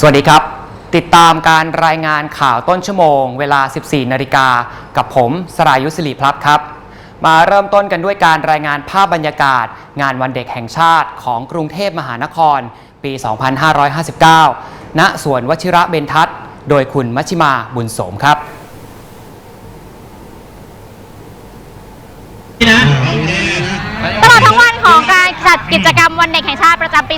สวัสดีครับ ติดตามการรายงานข่าวต้นชั่วโมง เวลา 14 นาฬิกา กับผม สรายุทธศิริพลับครับ มาเริ่มต้นกันด้วยการรายงานภาพบรรยากาศ งานวันเด็กแห่งชาติของกรุงเทพมหานคร ปี 2559 ณ สวนวชิระเบญทัศน์ โดยคุณมัชิมาบุญโสมครับตลอดทั้งวันของการจัดกิจกรรมวันเด็ก ประจำปี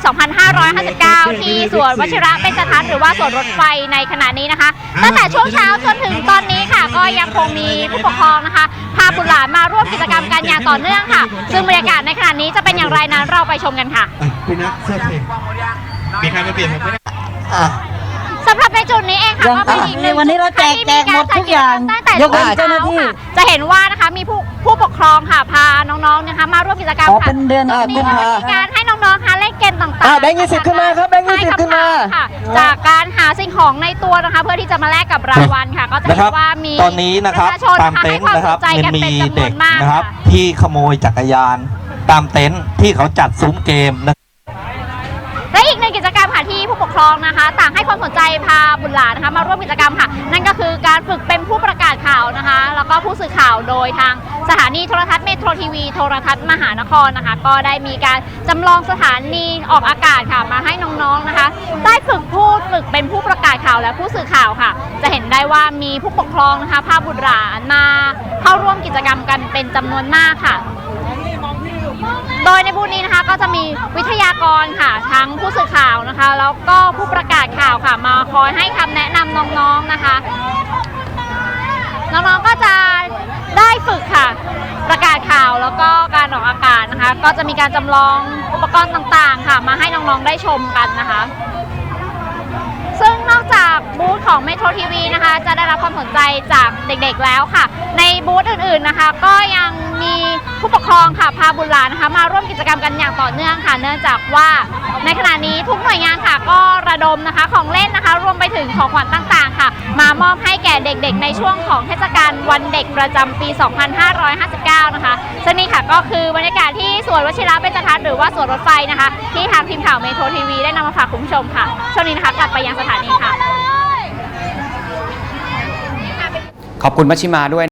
2559 ที่สวนวชิระเบญจทัศน์หรือว่าสวนรถไฟในขณะนี้นะคะ ตั้งแต่ช่วงเช้าจนถึงตอนนี้ค่ะ ก็ยังคงมีผู้ปกครองนะคะ พาบุตรหลานมาร่วมกิจกรรมกันอย่างต่อเนื่องค่ะ ซึ่งบรรยากาศในขณะนี้จะเป็นอย่างไรนั้นเราไปชมกันค่ะอะพี่นักเสื้อเพลงมีใครมาเปลี่ยนผมไหมเนี่ยอะสำหรับในจุดนี้เองค่ะยังก็เป็นอีกหนึ่งวันนี้เราแจกที่แจกหมดทุกอย่างตั้งแต่ยกเว้นช้เจ้าหน้าที่ค่ะจะเห็นว่านะคะมีผู้ผู้ปกครองค่ะพาน้องๆนะคะมาร่วมกิจกรรมอ๋อค่ะเป็นเดือนมีกุมภาการให้น้องๆคะเล่น เกมต่างๆอะแบงค์20ขึ้นมาครับแบงค์20ให้ำขึ้นมาถค่ะจากการหาสิ่งของในตัวนะคะเพื่อที่จะมาแลกกับรางวัลค่ะ ก็จะนะเห็ครับนว่ามีตอนนี้นะครับปะชาชตามให้เต็นท์ความนะครับสนใจมันกันมีเป็นจำนเด็วนกมากนะครับค่ะที่ขโมยจักรยาน ตามเต็นท์ที่เขาจัดซุ้มเกมนะ และอีกหนึ่งกิจกรรมค่ะที่ผู้ปกครองนะคะ ต่างให้ความสนใจพาบุตรหลานนะคะ มาร่วมกิจกรรมค่ะ นั่นก็คือการฝึกเป็นผู้ประกาศข่าวนะคะแล้ว ก็ผู้สื่อข่าวโดยทางสถานีโทรทัศน์เมโทรทีวีโทรทัศน์มหานครนะคะ ก็ได้มีการจำลองสถานีออกอากาศค่ะมาให้น้องๆนะคะ ได้ฝึกพูดฝึกเป็นผู้ประกาศข่าวและผู้สื่อข่าวค่ะ จะเห็นได้ว่ามีผู้ปกครองนะคะพาบุตรหลานมาเข้าร่วมกิจกรรมกันเป็นจำนวนมากค่ะโดยในบูธนี้นะคะก็จะมีวิทยากรค่ะ ทั้งผู้สื่อข่าวนะคะ แล้วก็ผู้ประกาศข่าวค่ะ มาคอยให้คำแนะนำน้องๆนองๆก็จะได้ฝึกค่ะ ประกาศข่าวแล้ว การออกอากาศนะคะ ก็จะมีการจำลองอุปกรณ์ต่างๆ ค่ะ มาให้น้องๆได้ชมกันนะคะ ซึ่งนอกจากบูธของเมโทรทีวีนะคะ จะได้รับความสนใจจากเด็กๆแล้วค่ะ ในบูธอื่นๆนะคะ ก็ยังมีผู้ปกครองค่ะพาบุตรหลานนะคะ มาร่วมกิจกรรมกันอย่างต่อเนื่องค่ะ เนื่องจากว่าในขณะนี้ทุกหน่วยงานค่ะก็ระดมนะคะของเล่น วมไปถึงของขวัญต่างๆ ค่ะ มามอบให้แก่เด็กๆ ในช่วงของเทศกาลวันเด็กประจำปี 2559 นะคะซึ่งนี่ค่ะก็คือบรรยากาศที่สวนวชิระเบญจทัศน์หรือว่าสวนรถไฟนะคะ ที่ทางทีมข่าวเมโทรทีวีได้นำมาฝากคุณผู้ชมค่ะ ช่วงนี้นะคะกลับไปยังสถานีค่ะ ขอบคุณมัชชิมาด้วย